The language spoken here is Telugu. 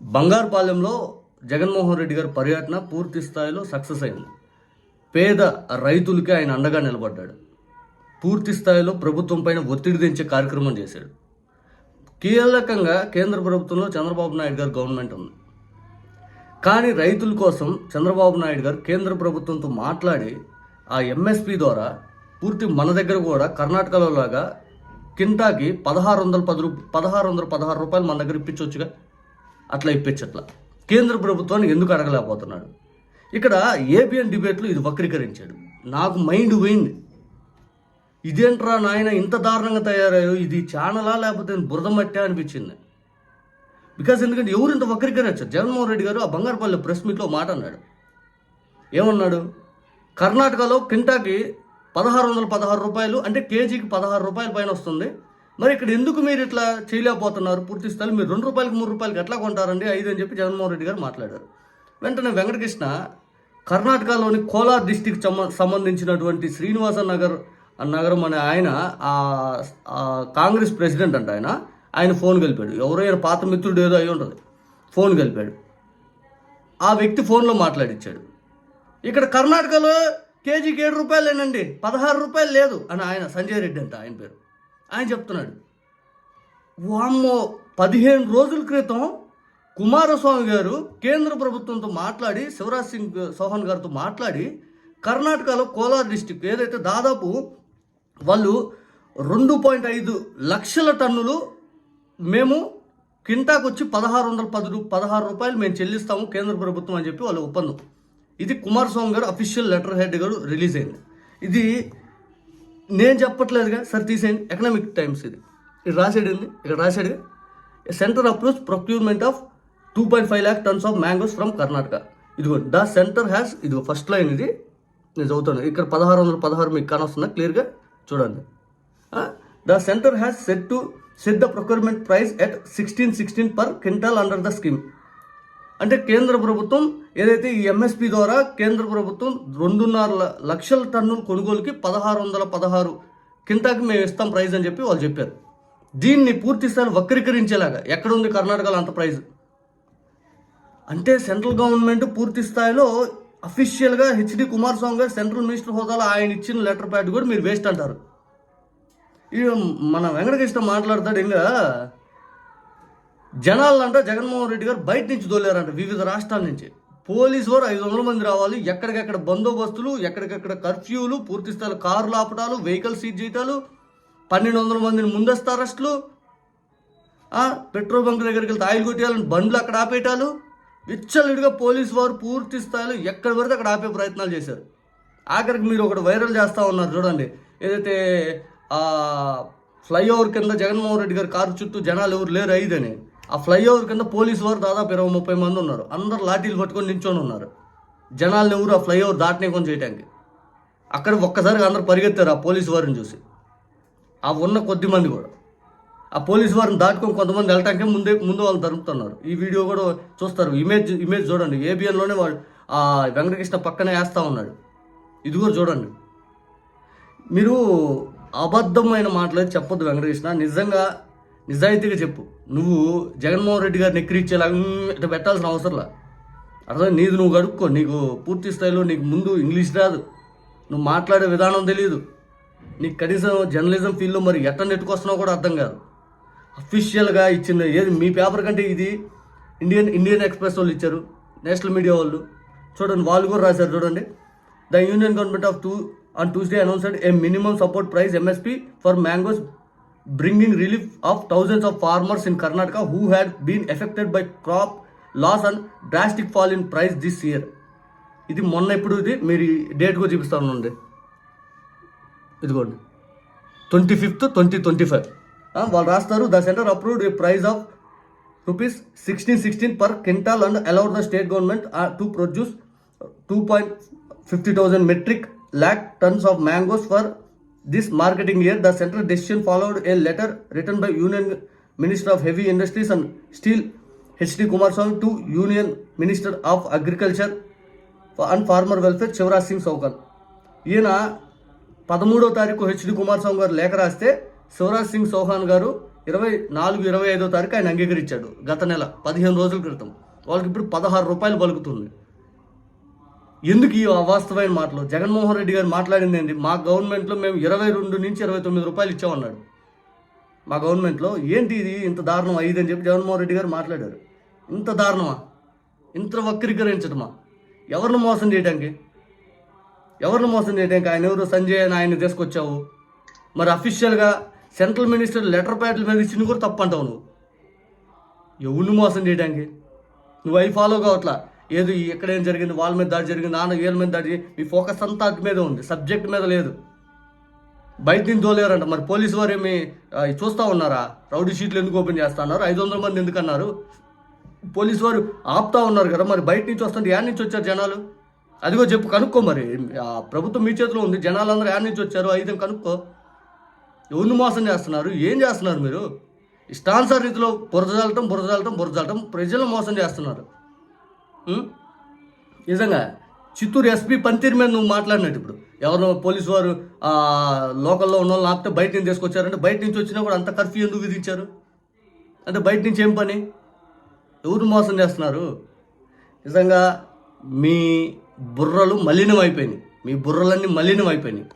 బంగారుపాలెంలో జగన్మోహన్ రెడ్డి గారి పర్యటన పూర్తి స్థాయిలో సక్సెస్ అయింది. పేద రైతులకి ఆయన అండగా నిలబడ్డాడు. పూర్తి స్థాయిలో ప్రభుత్వం పైన ఒత్తిడి దించే కార్యక్రమం చేశాడు. కీలకంగా కేంద్ర ప్రభుత్వంలో చంద్రబాబు నాయుడు గారు గవర్నమెంట్ ఉంది. కానీ రైతుల కోసం చంద్రబాబు నాయుడు గారు కేంద్ర ప్రభుత్వంతో మాట్లాడి ఆ ఎంఎస్పి ద్వారా పూర్తి మన దగ్గర కూడా కర్ణాటకలో లాగా కింటాకి పదహారు వందల పది రూ పదహారు వందల పదహారు రూపాయలు మన దగ్గర ఇప్పించవచ్చుగా అట్లా ఇప్పించట్లా. కేంద్ర ప్రభుత్వాన్ని ఎందుకు అడగలేకపోతున్నాడు? ఇక్కడ ఏబిఎన్ డిబేట్లు ఇది వక్రీకరించాడు. నాకు మైండ్ పోయింది. ఇదేంట్రా నాయన ఇంత దారుణంగా తయారయ్యో ఇది ఛానలా లేకపోతే బురద మట్టే అనిపించింది. బికాజ్ ఎందుకంటే ఎవరు ఇంత వక్రీకరించారు? జగన్మోహన్ రెడ్డి గారు ఆ బంగారుపల్లి ప్రెస్ మీట్లో మాట అన్నాడు. ఏమన్నాడు? కర్ణాటకలో కింటాకి పదహారు వందల పదహారు రూపాయలు అంటే కేజీకి పదహారు రూపాయల పైన వస్తుంది. మరి ఇక్కడ ఎందుకు మీరు ఇట్లా చేయలేకపోతున్నారు? పూర్తి స్థలం మీరు రెండు రూపాయలకి మూడు రూపాయలకి ఎట్లా కొంటారండి? ఐదు అని చెప్పి జగన్మోహన్ రెడ్డి గారు మాట్లాడారు. వెంటనే వెంకటకృష్ణ కర్ణాటకలోని కోలార్ డిస్టిక్ సంబంధించినటువంటి శ్రీనివాస నగర్ నగరం అనే ఆయన కాంగ్రెస్ ప్రెసిడెంట్ అంట ఆయన ఆయన ఫోన్ కలిపాడు. ఎవరైనా పాత మిత్రుడు ఏదో అయి ఉంటుంది. ఫోన్ కలిపాడు. ఆ వ్యక్తి ఫోన్లో మాట్లాడిచ్చాడు. ఇక్కడ కర్ణాటకలో కేజీకి ఏడు రూపాయలేనండి. పదహారు రూపాయలు లేదు అని ఆయన సంజయ్ రెడ్డి అంట ఆయన పేరు. ఆయన చెప్తున్నాడు. వామ్మో పదిహేను రోజుల క్రితం కుమారస్వామి గారు కేంద్ర ప్రభుత్వంతో మాట్లాడి శివరాజ్ సింగ్ చౌహాన్ గారితో మాట్లాడి కర్ణాటకలో కోలార్ డిస్టిక్ ఏదైతే దాదాపు వాళ్ళు రెండు పాయింట్ ఐదు లక్షల టన్నులు మేము కింటాకు వచ్చి పదహారు వందల పది రూ పదహారు రూపాయలు మేము చెల్లిస్తాము కేంద్ర ప్రభుత్వం అని చెప్పి వాళ్ళ ఒప్పందం. ఇది కుమారస్వామి గారు అఫీషియల్ లెటర్ హెడ్ గారు రిలీజ్ అయింది. ఇది నేను చెప్పట్లేదుగా. సార్ తీసేయండి. ఎకనామిక్ టైమ్స్ ఇది. ఇది రాసాడు ఉంది ఇక్కడ రాశాడు centre approves procurement of two point five lakh tonnes of mangoes from Karnataka ఇదిగో ద సెంటర్ హ్యాస్ ఇది ఫస్ట్ లైన్ ఇది. నేను చదువుతాను. ఇక్కడ పదహారు వందల పదహారు మీకు కానొస్తుందా క్లియర్గా చూడండి. The centre has set to set the procurement price at sixteen sixteen per quintal under the scheme అంటే కేంద్ర ప్రభుత్వం ఏదైతే ఈ ఎంఎస్పి ద్వారా కేంద్ర ప్రభుత్వం రెండున్నర లక్షల టన్నుల కొనుగోలుకి పదహారు వందల పదహారు కింటాకి మేము ఇస్తాం ప్రైజ్ అని చెప్పి వాళ్ళు చెప్పారు. దీన్ని పూర్తిస్థాయి వక్రీకరించేలాగా ఎక్కడ ఉంది కర్ణాటకలో అంత ప్రైజ్? అంటే సెంట్రల్ గవర్నమెంట్ పూర్తి స్థాయిలో అఫీషియల్గా హెచ్డి కుమారస్వామి గారు సెంట్రల్ మినిస్టర్ హోదాలో ఆయన ఇచ్చిన లెటర్ ప్యాడ్ కూడా మీరు వేస్ట్ అంటారు. ఇక మన వెంకటకృష్ణ మాట్లాడతాడు ఇంకా జనాలంట జగన్మోహన్ రెడ్డి గారు బయట నుంచి దోలేరంట వివిధ రాష్ట్రాల నుంచి. పోలీసు వారు ఐదు వందల మంది రావాలి. ఎక్కడికెక్కడ బందోబస్తులు ఎక్కడికెక్కడ కర్ఫ్యూలు పూర్తి స్థాయిలో కార్లు ఆపటాలు వెహికల్ సీజ్ చేయటాలు పన్నెండు వందల మందిని ముందస్తు అరెస్టులు పెట్రోల్ బంక్ దగ్గరికి వెళ్తే ఆయిల్ కొట్టేయాలని బండ్లు అక్కడ ఆపేయటాలు. విచ్చలుడిగా పోలీసు వారు పూర్తి స్థాయిలో ఎక్కడ పడితే అక్కడ ఆపే ప్రయత్నాలు చేశారు. ఆఖరికి మీరు ఒకటి వైరల్ చేస్తూ ఉన్నారు చూడండి. ఏదైతే ఫ్లైఓవర్ కింద జగన్మోహన్ రెడ్డి గారు కారు చుట్టూ జనాలు ఎవరు లేరు ఐదని ఆ ఫ్లైఓవర్ కింద పోలీసు వారు దాదాపు ఇరవై ముప్పై మంది ఉన్నారు. అందరు లాఠీలు పట్టుకొని నించొని ఉన్నారు. జనాలను ఎవరు ఆ ఫ్లైఓవర్ దాటనీకొని చేయడానికి అక్కడ ఒక్కసారిగా అందరు పరిగెత్తారు ఆ పోలీసు వారిని చూసి. ఆ ఉన్న కొద్ది మంది కూడా. ఆ పోలీసు వారిని దాటుకొని కొంతమంది వెళ్ళటానికి ముందే ముందు వాళ్ళు తరుపుతున్నారు ఈ వీడియో కూడా చూస్తారు. ఇమేజ్ ఇమేజ్ చూడండి. ఏబిఎన్లోనే వాడు ఆ వెంకటకృష్ణ పక్కనే వేస్తూ ఉన్నాడు. ఇది కూడా చూడండి. మీరు అబద్ధమైన మాటలు చెప్పొద్దు వెంకటకృష్ణ. నిజంగా నిజాయితీగా చెప్పు. నువ్వు జగన్మోహన్ రెడ్డి గారిని ఎక్కిరిచ్చేలాగా ఇట్లా పెట్టాల్సిన అవసరంలా అర్థం నీది నువ్వు గడుక్కో నీకు పూర్తి స్థాయిలో నీకు ముందు ఇంగ్లీష్ రాదు. నువ్వు మాట్లాడే విధానం తెలియదు నీకు కనీసం జర్నలిజం ఫీల్డ్లో మరి ఎట్ట నెట్టుకొస్తున్నావు కూడా అర్థం కాదు. అఫీషియల్గా ఇచ్చింది ఏది మీ పేపర్ కంటే ఇది ఇండియన్ ఇండియన్ ఎక్స్ప్రెస్ వాళ్ళు ఇచ్చారు. నేషనల్ మీడియా వాళ్ళు. చూడండి వాళ్ళు కూడా రాశారు చూడండి. The union government of two on Tuesday announced a minimum support price MSP for mangoes bringing relief of thousands of farmers in Karnataka who had been affected by crop loss and drastic fall in price this year ఇది మొన్న ఎప్పుడు ఇది? మీరు డేట్ కూడా చూపిస్తాను ఉండండి. ఇదిగోండి. Twenty fifth twenty twenty five వాళ్ళు రాస్తారు. The centre approved price of rupees sixteen sixteen per quintal and allowed the state government to produce two point fifty thousand metric lakh tonnes of mangoes for this marketing year the central decision followed a letter return by union minister of heavy industries and steel HD Kumaraswamy to union minister of agriculture and farmer welfare Shivraj Singh Chouhan ఈయన పదమూడో తారీఖు హెచ్డి కుమారస్వామి గారు లేఖ రాస్తే శివరాజ్ సింగ్ చౌహాన్ గారు ఇరవై నాలుగు ఇరవై ఐదో తారీఖు ఆయన అంగీకరించాడు గత నెల పదిహేను రోజుల క్రితం. వాళ్ళకి ఇప్పుడు పదహారు రూపాయలు పలుకుతుంది. ఎందుకు ఈ అవాస్తవమైన మాటలు? జగన్మోహన్ రెడ్డి గారు మాట్లాడింది ఏంటి మా గవర్నమెంట్లో మేము ఇరవై రెండు నుంచి ఇరవై తొమ్మిది రూపాయలు ఇచ్చామన్నాడు. మా గవర్నమెంట్లో ఏంటి ఇది? ఇంత దారుణం అయ్యింది అని చెప్పి జగన్మోహన్ రెడ్డి గారు మాట్లాడారు. ఇంత దారుణమా? ఇంత వక్రీకరించడమా ఎవరిని మోసం చేయడానికి ఎవరిని మోసం చేయడానికి ఆయన ఎవరు? సంజయ్ అని ఆయన తీసుకొచ్చావు. మరి అఫీషియల్గా సెంట్రల్ మినిస్టర్ లెటర్ ప్యాడ్ల మీద ఇచ్చింది కూడా తప్పు అంటావు నువ్వు. ఎవరిని మోసం చేయడానికి నువ్వు అవి ఫాలో కావట్లా? ఏదో ఎక్కడ ఏం జరిగింది వాళ్ళ మీద దాడి జరిగింది నాన్న వీళ్ళ మీద దాడి మీ ఫోకస్ అంతా అటు మీద ఉంది సబ్జెక్ట్ మీద లేదు. బయట నుంచి తోలేరంట. మరి పోలీసు వారు ఏమి చూస్తూ చూస్తా ఉన్నారా? రౌడీ షీట్లు ఎందుకు ఓపెన్ చేస్తున్నారు ఐదు వందల మంది ఎందుకు అన్నారు? పోలీసు వారు ఆపుతా ఉన్నారు కదా మరి బయట నుంచి వస్తుంటే యాడ్ నుంచి వచ్చారు జనాలు? అదిగో చెప్పు కనుక్కో మరి. ప్రభుత్వం మీ చేతిలో ఉంది జనాలందరూ యాడ్ నుంచి వచ్చారు? ఐదు కనుక్కో. ఎవరిని మోసం చేస్తున్నారు? ఏం చేస్తున్నారు మీరు? ఇష్టానుసార రీతిలో బురదలటం బురదలటం బురదలటం ప్రజలను మోసం చేస్తున్నారు. నిజంగా చిత్తూరు ఎస్పీ పనితీరు మీద నువ్వు మాట్లాడినట్టు ఇప్పుడు. ఎవరినో పోలీసు వారు లోకల్లో ఉన్న వాళ్ళు ఆపితే బయట నుంచి తీసుకొచ్చారంటే బయట నుంచి వచ్చినా కూడా అంత కర్ఫ్యూ ఎందుకు విధించారు? అంటే బయట నుంచి ఏం పని? ఎవరు మోసం చేస్తున్నారు? నిజంగా మీ బుర్రలు మలినం అయిపోయినాయి మీ బుర్రలన్నీ మలినం అయిపోయినాయి